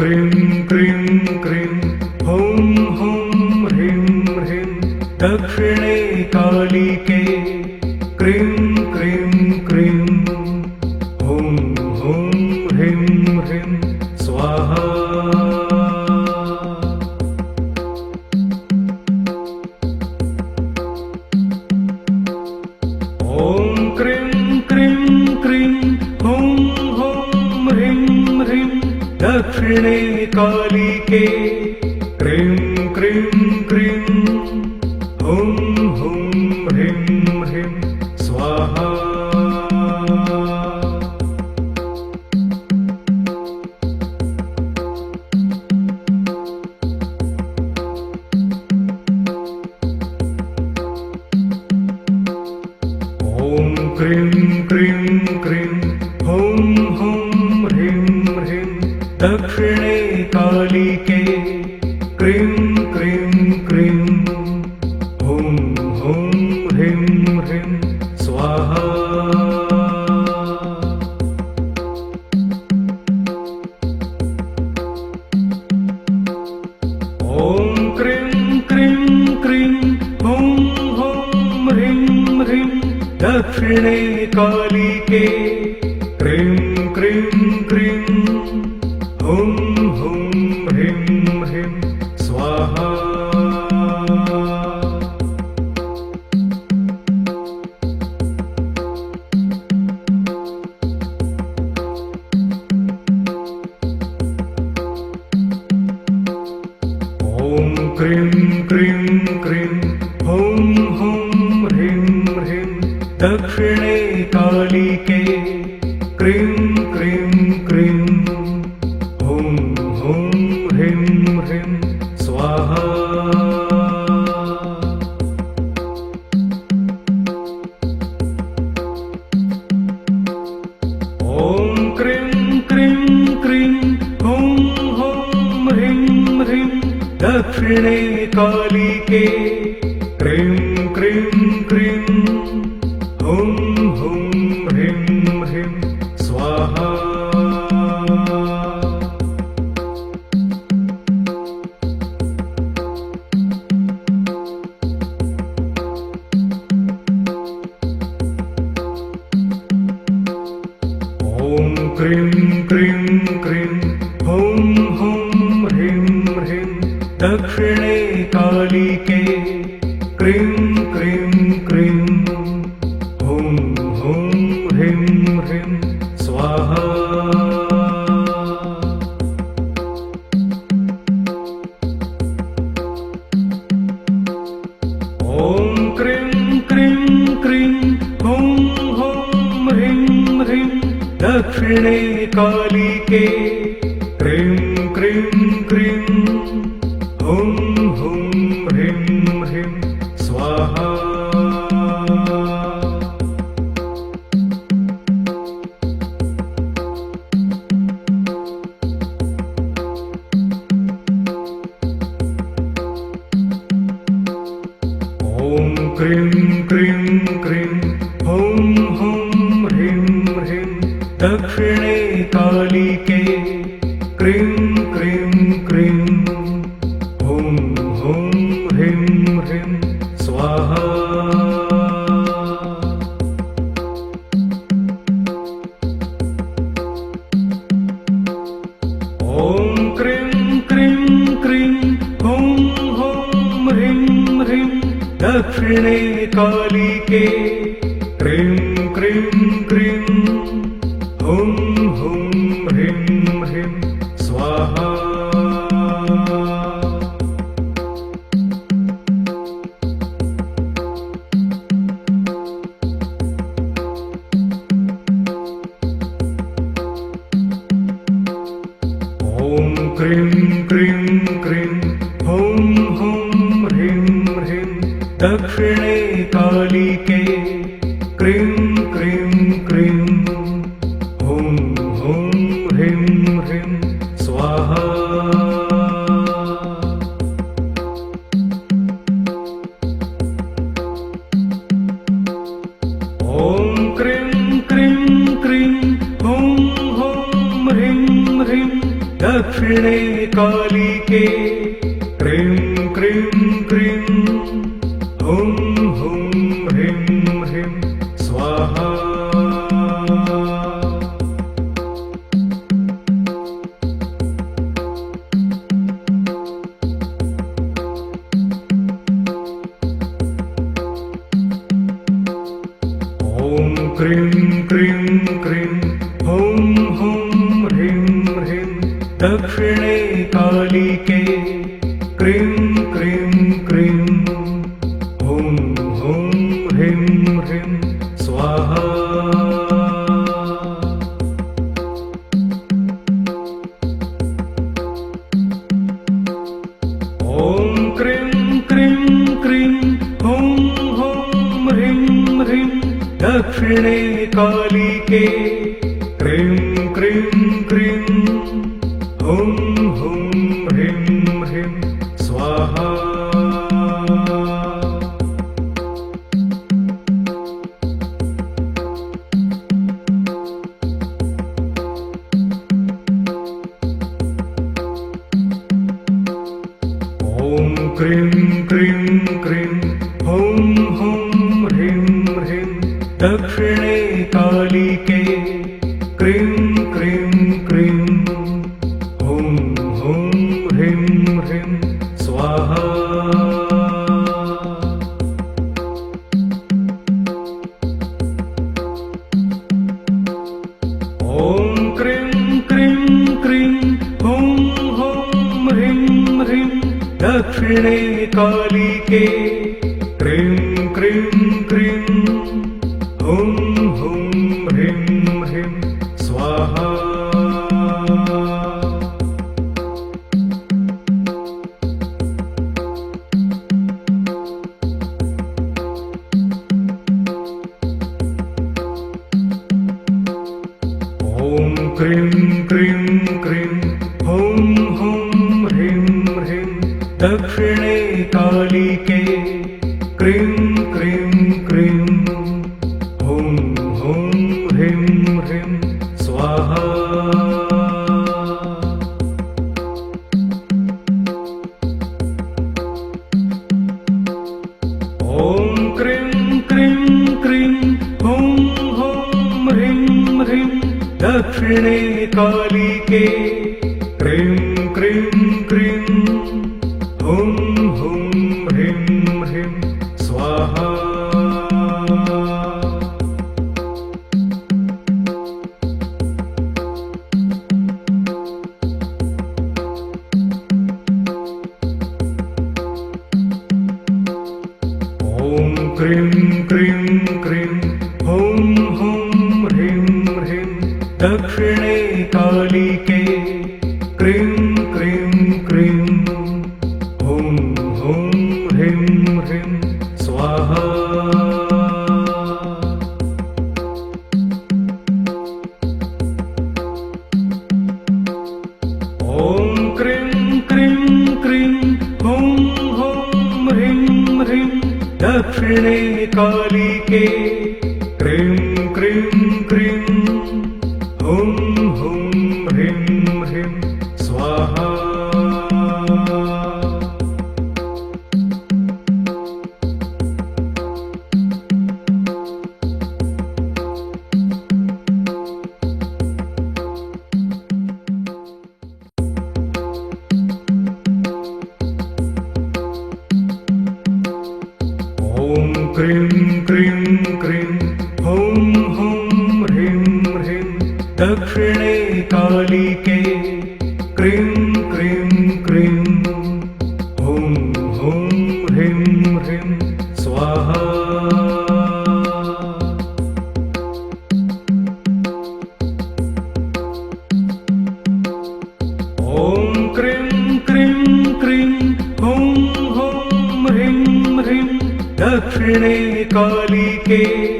क्रीं क्रीं क्रीं। हुं हुं ह्रीं ह्रीं। दक्षिणे काली के दक्षिणे काली के शरणे काली के दक्षिणे काली Maha. स्वाहा। ॐ क्रीं क्रीं क्रीं हौं हौं ह्रीं ह्रीं। दक्षिणे हुं हुं ह्रीं हुं हुं, ह्रीं ह्रीं, स्वाहा। ॐ क्रीं क्रीं क्रीं, हुं हुं, ह्रीं ह्रीं, दक्षिणे कालिके ह्रीं क्रीं हुं हुं ह्रीं ह्रीं स्वाहा ॐ क्रीं क्रीं क्रीं दक्षिणे कालिके क्रीं क्रीं क्रीं। हुं हुं, ह्रीं ह्रीं, स्वाहा। ॐ क्रीं क्रीं क्रीं, हुं हुं, ह्रीं ह्रीं, दक्षिणे कालिके।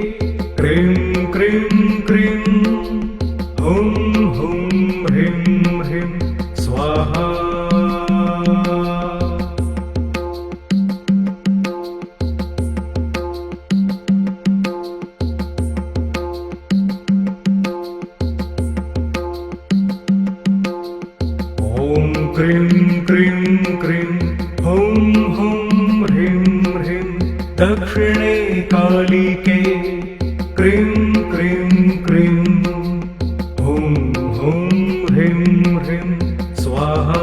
क्रीं क्रीं क्रीं। हुं हुं ह्रीं ह्रीं दक्षिणे कालिके क्रीं क्रीं क्रीं। हुं हुं ह्रीं ह्रीं स्वाहा।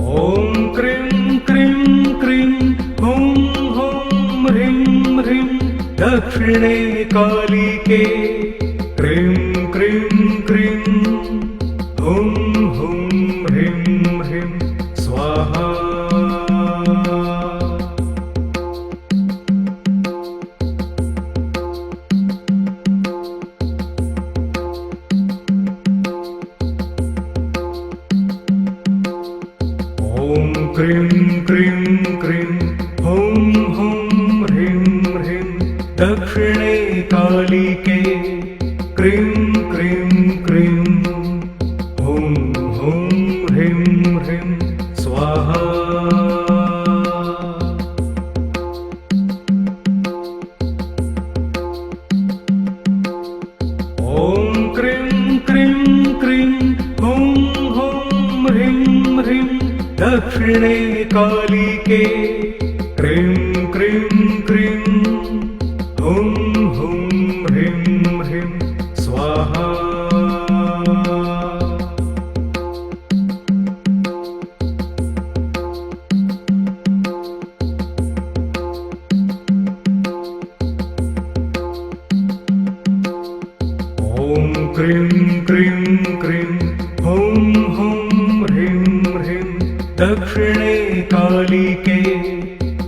ॐ क्रीं क्रीं क्रीं। हुं दक्षिणे कालिके क्रीं क्रीं क्रीं। हुं हुं ह्रीं ह्रीं स्वाहा। ॐ क्रीं क्रीं क्रीं। दक्षिणे कालिके क्रीं क्रीं क्रीं। हुं हुं, ह्रीं ह्रीं, स्वाहा। ॐ क्रीं क्रीं क्रीं, हुं हुं, ह्रीं ह्रीं, दक्षिणे कालिके क्रीं क्रीं क्रीं। हुं हुं ह्रीं ह्रीं दक्षिणे कालिके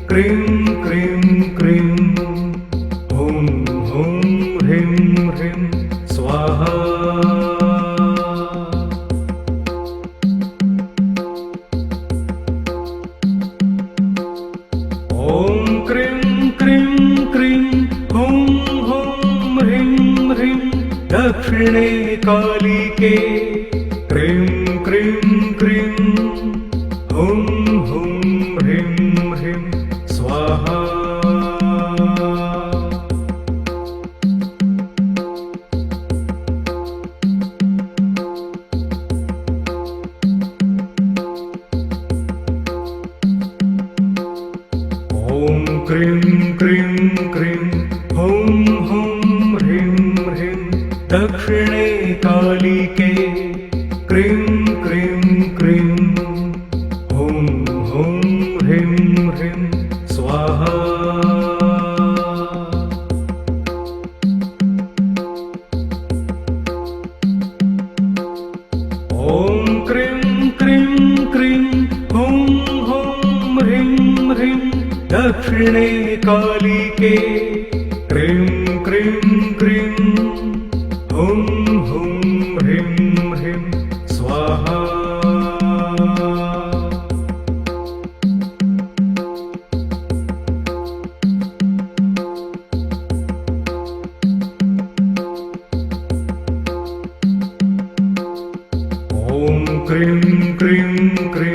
क्रीं क्रीं क्रीं। हुं हुं ह्रीं ह्रीं स्वाहा। ॐ क्रीं क्रीं क्रीं। हुं दक्षिणे कालिके क्रीं क्रीं क्रीं हुं हुं ह्रीं ह्रीं। स्वाहा। ॐ क्रीं क्रीं क्रीं। दक्षिणे कालिके। क्रीं क्रीं क्रीं। हुं हुं, ह्रीं ह्रीं। स्वाहा। ॐ क्रीं क्रीं क्रीं। हुं हुं, ह्रीं ह्रीं। दक्षिणे कालिके। क्रीं क्रीं